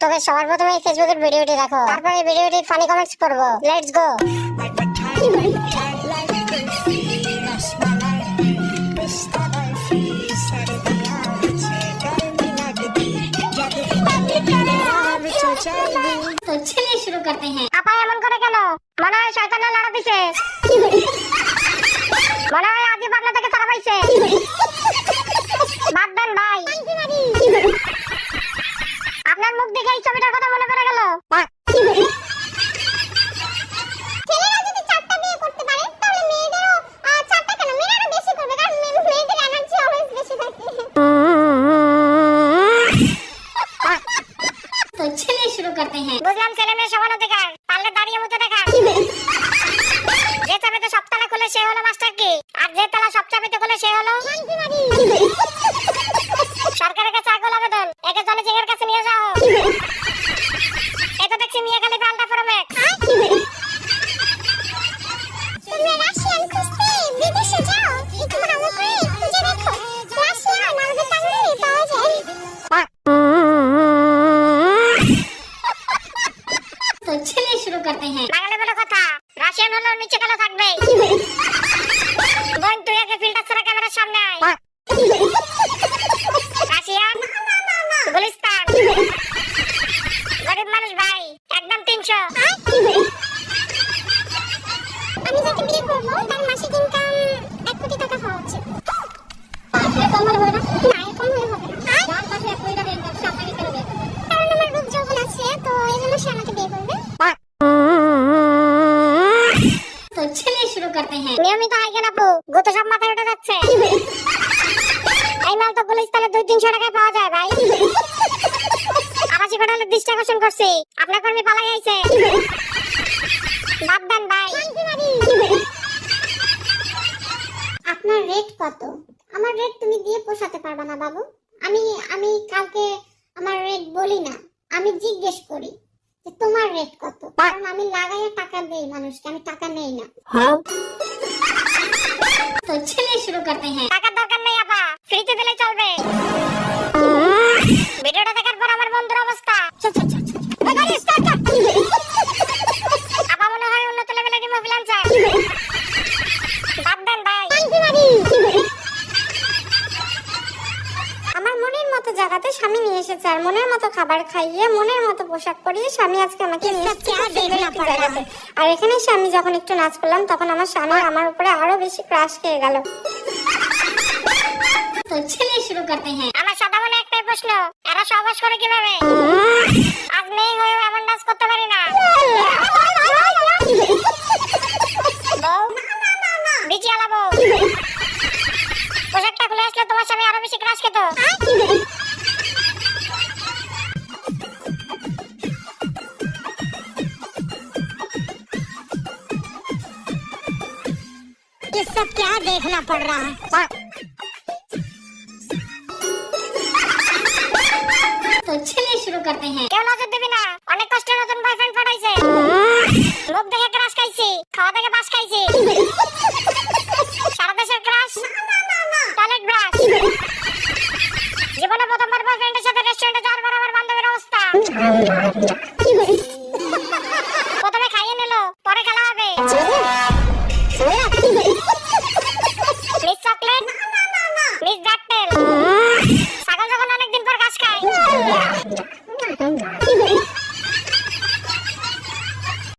তবে সবার প্রথমে এই ফেসবুকের ভিডিওটি দেখো। তারপর এই ভিডিওটির ফানি কমেন্টস করব লেটস গো শুরু করতে হ্যাঁ আপা এমন করে কেন? মনে হয় শয়তানের লড়া দিছে। মনে হয় পাবনা থেকে পাইছে। ছেলেটার মুখ দেখে এই ছবিটার কথা মনে পড়ে গেল। সব খুলে সে হলো মাস্টার কি? আর যে তালা সব চাবিতে খুলে সে হলো? करते हैं বাঙালি বলে কথা রাশিয়ান হলো নিচে গেলে থাকবে বোন তুই আগে ফিল্টার ছাড়া ক্যামেরার সামনে আয় রাশিয়ান গুলিস্তান গরিব মানুষ ভাই একদম তিনশো কোদাল তো গুলিস্তানে দুই তিনশো টাকায় পাওয়া যায় ভাই। আবাসী কোটালের দৃষ্টি আকর্ষণ করছি। আপনার কর্মী পালাই আইছে। বাদ দেন ভাই। আপনার রেট কত? আমার রেট তুমি দিয়ে পোষাতে না বাবু। আমি আমি কাউকে আমার রেট বলি না। আমি জিজ্ঞেস করি যে তোমার রেট কত? কারণ আমি লাগাইয়া টাকা দেই মানুষকে আমি টাকা নেই না। হ্যাঁ। তো শুরু করতে হ্যাঁ। টাকাতে স্বামী নিয়ে এসেছে আর মনের মতো খাবার খাইয়ে মনের মতো পোশাক পরিয়ে স্বামী আজকে আমাকে আর এখানে স্বামী যখন একটু নাচ করলাম তখন আমার স্বামী আমার উপরে আরও বেশি ক্রাশ খেয়ে গেল। শুরু করতে হ্যাঁ। আমার একটাই প্রশ্ন করে কীভাবে? এমন নাচ করতে পারি না। পোশাকটা খুলে আসলে তোমার স্বামী আরও বেশি ক্রাশ খেত। ये सब क्या देखना पड़ रहा है तो चलिए शुरू करते हैं কেউ নজর দিবি না অনেক কষ্টে নতুন বয়ফ্রেন্ড পাঠাইছে মুখ দেখে ক্রাশ খাইছি খাওয়া দেখে বাস খাইছি